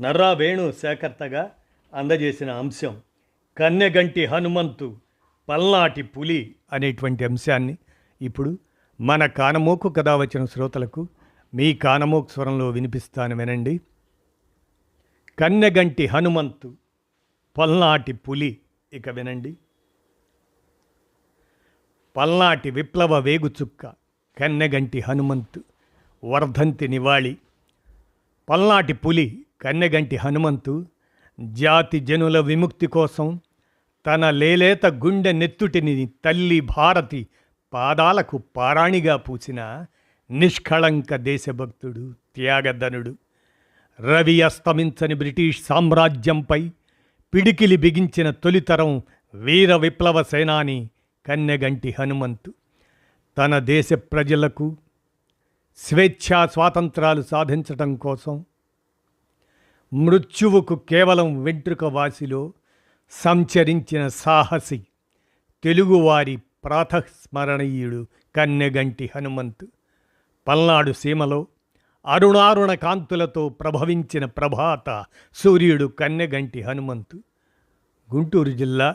నర్రా వేణు సేకర్తగా అందజేసిన అంశం కన్నెగంటి హనుమంతు పల్నాటి పులి అనేటువంటి అంశాన్ని ఇప్పుడు మన కానమోకు కథ వచ్చిన శ్రోతలకు మీ కానమోకు స్వరంలో వినిపిస్తాను వినండి. కన్నెగంటి హనుమంతు పల్నాటి పులి ఇక వినండి. పల్నాటి విప్లవ వేగుచుక్క కన్నెగంటి హనుమంతు వర్ధంతి నివాళి పల్నాటి పులి కన్నెగంటి హనుమంతు జాతి జనుల విముక్తి కోసం తన లేలేత గుండె నెత్తుటిని తల్లి భారతి పాదాలకు పారాణిగా పూసిన నిష్కళంక దేశభక్తుడు త్యాగధనుడు. రవి అస్తమించని బ్రిటిష్ సామ్రాజ్యంపై పిడికిలి బిగించిన తొలితరం వీర విప్లవ సేనాని కన్నెగంటి హనుమంతు. తన దేశ ప్రజలకు స్వేచ్ఛా స్వాతంత్రాలు సాధించటం కోసం మృత్యువుకు కేవలం వెంట్రుక వాసిలో సంచరించిన సాహసి తెలుగువారి ప్రాతస్మరణీయుడు కన్నెగంటి హనుమంతు. పల్నాడు సీమలో అరుణారుణ కాంతులతో ప్రభవించిన ప్రభాత సూర్యుడు కన్నెగంటి హనుమంతు. గుంటూరు జిల్లా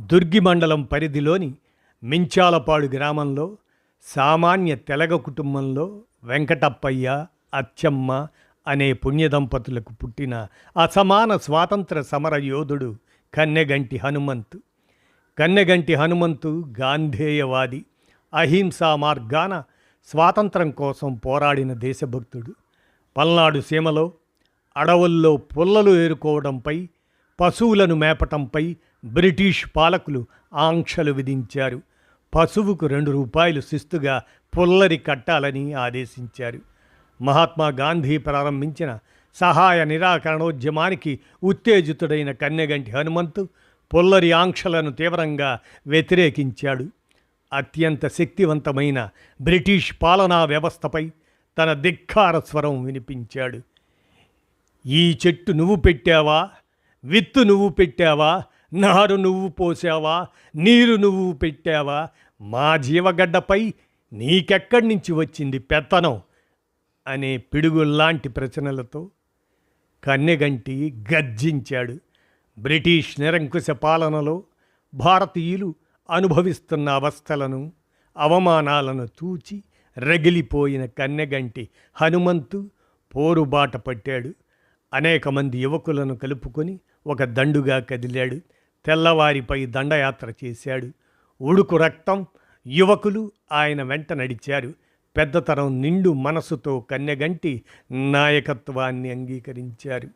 దుర్గి మండలం పరిధిలోని మించాలపాడు గ్రామంలో సామాన్య తెలగ కుటుంబంలో వెంకటప్పయ్య అచ్చమ్మ అనే పుణ్య దంపతులకు పుట్టిన అసమాన స్వాతంత్ర సమర యోధుడు కన్నెగంటి హనుమంతు. కన్నెగంటి హనుమంతు గాంధేయవాది అహింసా మార్గాన స్వాతంత్రం కోసం పోరాడిన దేశభక్తుడు. పల్నాడు సీమలో అడవుల్లో పుల్లలు ఏరుకోవడంపై పశువులను మేపటంపై బ్రిటిష్ పాలకులు ఆంక్షలు విధించారు. పశువుకు రెండు రూపాయలు శిస్తుగా పుల్లరి కట్టాలని ఆదేశించారు. మహాత్మా గాంధీ ప్రారంభించిన సహాయ నిరాకరణోద్యమానికి ఉత్తేజితుడైన కన్నెగంటి హనుమంతు పొల్లరి ఆంక్షలను తీవ్రంగా వ్యతిరేకించాడు. అత్యంత శక్తివంతమైన బ్రిటిష్ పాలనా వ్యవస్థపై తన ధిక్కార స్వరం వినిపించాడు. ఈ చెట్టు నువ్వు పెట్టావా? విత్తు నువ్వు పెట్టావా? నారు నువ్వు పోసావా? నీరు నువ్వు పెట్టావా? మా జీవగడ్డపై నీకెక్కడి నుంచి వచ్చింది పెత్తనం? అనే పిడుగుల్లాంటి ప్రచనలతో కన్నెగంటి గర్జించాడు. బ్రిటిష్ నిరంకుశ పాలనలో భారతీయులు అనుభవిస్తున్న అవస్థలను అవమానాలను తూచి రగిలిపోయిన కన్నెగంటి హనుమంతు పోరుబాట పట్టాడు. అనేక మంది యువకులను కలుపుకొని ఒక దండుగా కదిలాడు. తెల్లవారిపై దండయాత్ర చేశాడు. ఉడుకు రక్తం యువకులు ఆయన వెంట నడిచారు. పెద్దతరం నిండు మనసుతో కన్నెగంటి నాయకత్వాన్ని అంగీకరించారు.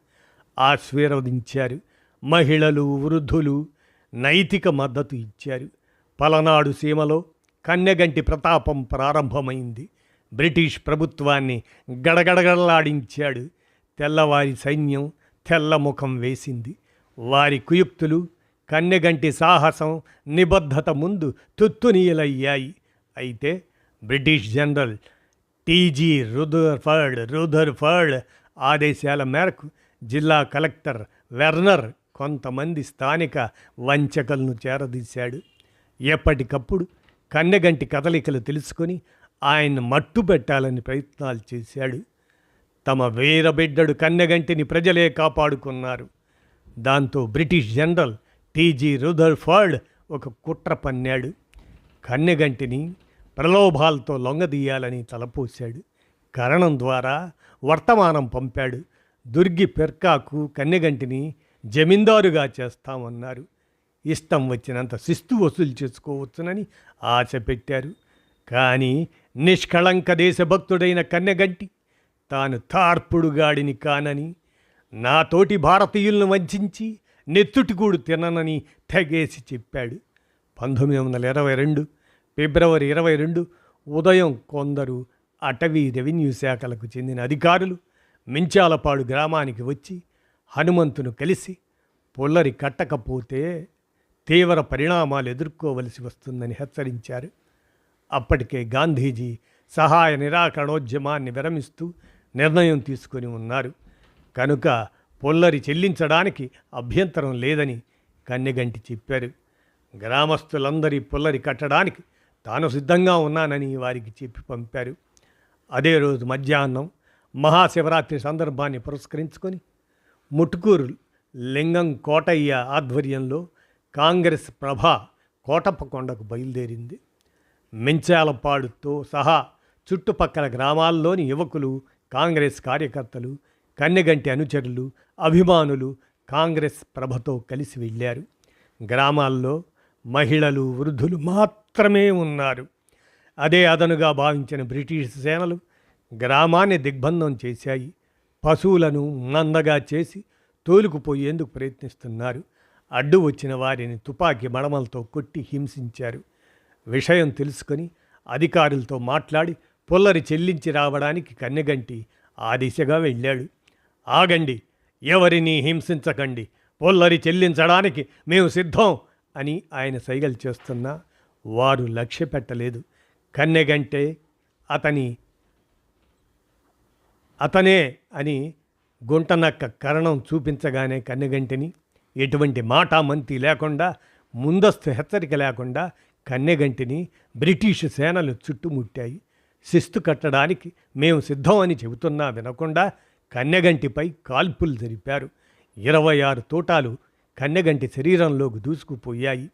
ఆశీర్వదించారు. మహిళలు వృద్ధులు నైతిక మద్దతు ఇచ్చారు. పలనాడు సీమలో కన్నెగంటి ప్రతాపం ప్రారంభమైంది. బ్రిటిష్ ప్రభుత్వాన్ని గడగడగడలాడించాడు. తెల్లవారి సైన్యం తెల్లముఖం వేసింది. వారి కుయుక్తులు కన్నెగంటి సాహసం నిబద్ధత ముందు తుత్తునీయలయ్యాయి అయితే British general TG Rutherford Rutherford ఆదేశాల మేరకు జిల్లా కలెక్టర్ వెర్నర్ కొంతమంది స్థానిక వంచకలను చేరదీశాడు. ఎప్పటికప్పుడు కన్నెగంటి కదలికలు తెలుసుకొని ఆయన మట్టుబెట్టాలని ప్రయత్నాలు చేశాడు. తమ వీరబిడ్డడు కన్నెగంటిని ప్రజలే కాపాడుకున్నారు. దాంతో బ్రిటిష్ జనరల్ టీజీ రుదర్ఫర్డ్ ఒక కుట్ర పన్నాడు. కన్నెగంటిని ప్రలోభాలతో లొంగదీయాలని తలపోశాడు. కరణం ద్వారా వర్తమానం పంపాడు. దుర్గి పెర్కాకు కన్నెగంటిని జమీందారుగా చేస్తామన్నారు. ఇష్టం వచ్చినంత శిస్తు వసూలు చేసుకోవచ్చునని ఆశ పెట్టారు. కానీ నిష్కళంక దేశభక్తుడైన కన్నెగంటి తాను తార్పుడుగాడిని కానని నా తోటి భారతీయులను వంచి నెత్తుటికూడు తిననని తెగేసి చెప్పాడు. పంతొమ్మిది వందల ఇరవై రెండు ఫిబ్రవరి ఇరవై రెండు ఉదయం కొందరు అటవీ రెవెన్యూ శాఖలకు చెందిన అధికారులు మించాలపాడు గ్రామానికి వచ్చి హనుమంతును కలిసి పుల్లరి కట్టకపోతే తీవ్ర పరిణామాలు ఎదుర్కోవలసి వస్తుందని హెచ్చరించారు. అప్పటికే గాంధీజీ సహాయ నిరాకరణోద్యమాన్ని విరమిస్తూ నిర్ణయం తీసుకొని ఉన్నారు. కనుక పొల్లరి చెల్లించడానికి అభ్యంతరం లేదని కన్నెగంటి చెప్పారు. గ్రామస్తులందరి పుల్లరి కట్టడానికి తాను సిద్ధంగా ఉన్నానని వారికి చెప్పి పంపారు. అదే రోజు మధ్యాహ్నం మహాశివరాత్రి సందర్భాన్ని పురస్కరించుకొని ముటుకూరు లింగం కోటయ్య ఆధ్వర్యంలో కాంగ్రెస్ ప్రభ కోటప్పకొండకు బయలుదేరింది. మెంచాలపాడుతో సహా చుట్టుపక్కల గ్రామాల్లోని యువకులు కాంగ్రెస్ కార్యకర్తలు కన్నెగంటి అనుచరులు అభిమానులు కాంగ్రెస్ ప్రభతో కలిసి వెళ్ళారు. గ్రామాల్లో మహిళలు వృద్ధులు మాత్రం మాత్రమే ఉన్నారు. అదే అదనుగా భావించిన బ్రిటిష్ సేనలు గ్రామాన్ని దిగ్బంధం చేశాయి. పశువులను మందగా చేసి తోలుకుపోయేందుకు ప్రయత్నిస్తున్నారు. అడ్డు వచ్చిన వారిని తుపాకీ మడమలతో కొట్టి హింసించారు. విషయం తెలుసుకొని అధికారులతో మాట్లాడి పుల్లరి చెల్లించి రావడానికి కన్నెగంటి ఆ దిశగా వెళ్ళాడు. ఆగండి ఎవరిని హింసించకండి. పుల్లరి చెల్లించడానికి మేము సిద్ధం అని ఆయన సైగలు చేస్తున్నా వారు లక్ష్య పెట్టలేదు. కన్నెగంటే అతని అతనే అని గుంటనక్క కరణం చూపించగానే కన్నెగంటిని ఎటువంటి మాటామంతి లేకుండా ముందస్తు హెచ్చరిక లేకుండా కన్నెగంటిని బ్రిటిష్ సేనలు చుట్టుముట్టాయి. శిస్తు కట్టడానికి మేము సిద్ధం అని చెబుతున్నా వినకుండా కన్నెగంటిపై కాల్పులు జరిపారు. ఇరవై ఆరు తోటాలు కన్నెగంటి శరీరంలోకి దూసుకుపోయాయి.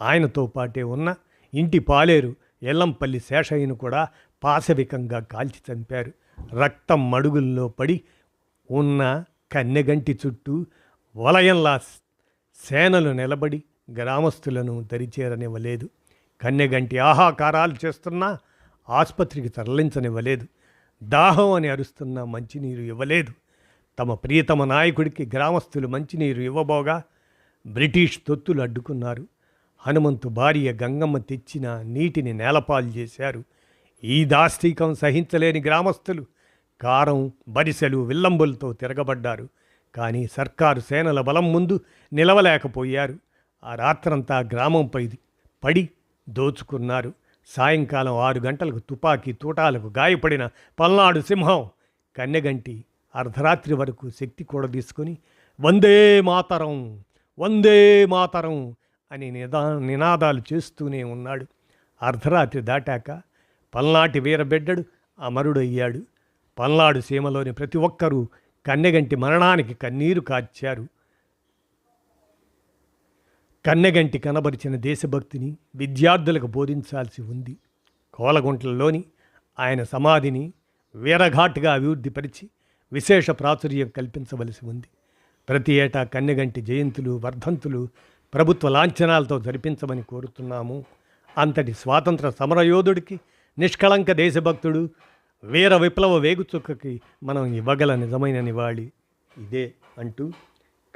ఆయనతో పాటే ఉన్న ఇంటి పాలేరు ఎల్లంపల్లి శేషయ్యను కూడా పాశవికంగా కాల్చి చంపారు. రక్తం మడుగుల్లో పడి ఉన్న కన్నెగంటి చుట్టూ వలయంలా సేనలు నిలబడి గ్రామస్తులను దరిచేరనివ్వలేదు. కన్నెగంటి ఆహాకారాలు చేస్తున్నా ఆసుపత్రికి తరలించనివ్వలేదు. దాహం అని అరుస్తున్న మంచినీరు ఇవ్వలేదు. తమ ప్రియతమ నాయకుడికి గ్రామస్తులు మంచినీరు ఇవ్వబోగా బ్రిటిష్ తొత్తులు అడ్డుకున్నారు. హనుమంతు భార్య గంగమ్మ తెచ్చిన నీటిని నేలపాలు చేశారు. ఈ దాష్టీకం సహించలేని గ్రామస్తులు కారం బరిసెలు విల్లంబులతో తిరగబడ్డారు. కానీ సర్కారు సేనల బలం ముందు నిలవలేకపోయారు. ఆ రాత్రంతా గ్రామంపై పడి దోచుకున్నారు. సాయంకాలం ఆరు గంటలకు తుపాకీ తూటాలకు గాయపడిన పల్నాడు సింహం కన్నెగంటి అర్ధరాత్రి వరకు శక్తి కూడా తీసుకొని వందే మాతరం! వందే మాతరం! అని నిదా నినాదాలు చేస్తూనే ఉన్నాడు. అర్ధరాత్రి దాటాక పల్నాటి వీరబిడ్డడు అమరుడయ్యాడు. పల్నాడు సీమలోని ప్రతి ఒక్కరూ కన్నెగంటి మరణానికి కన్నీరు కార్చారు. కన్నెగంటి కనబరిచిన దేశభక్తిని విద్యార్థులకు బోధించాల్సి ఉంది. కోలగుంట్లలోని ఆయన సమాధిని వీరఘాట్గా అభివృద్ధిపరిచి విశేష ప్రాచుర్యం కల్పించవలసి ఉంది. ప్రతి ఏటా కన్నెగంటి జయంతులు వర్ధంతులు ప్రభుత్వ లాంఛనాలతో జరిపించమని కోరుతున్నాము. అంతటి స్వాతంత్ర సమరయోధుడికి నిష్కళంక దేశభక్తుడు వీర విప్లవ వేగుచుక్కకి మనం ఇవ్వగల నిజమైన నివాళి ఇదే అంటూ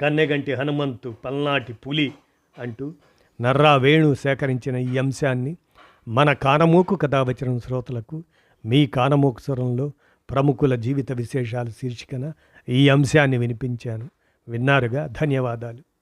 కన్నెగంటి హనుమంతు పల్నాటి పులి అంటూ నర్రా వేణు సేకరించిన ఈ అంశాన్ని మన కానమూకు కథావచనం శ్రోతలకు మీ కానమూకు స్వరంలో ప్రముఖుల జీవిత విశేషాలు శీర్షికన ఈ అంశాన్ని వినిపించాను. విన్నారుగా? ధన్యవాదాలు.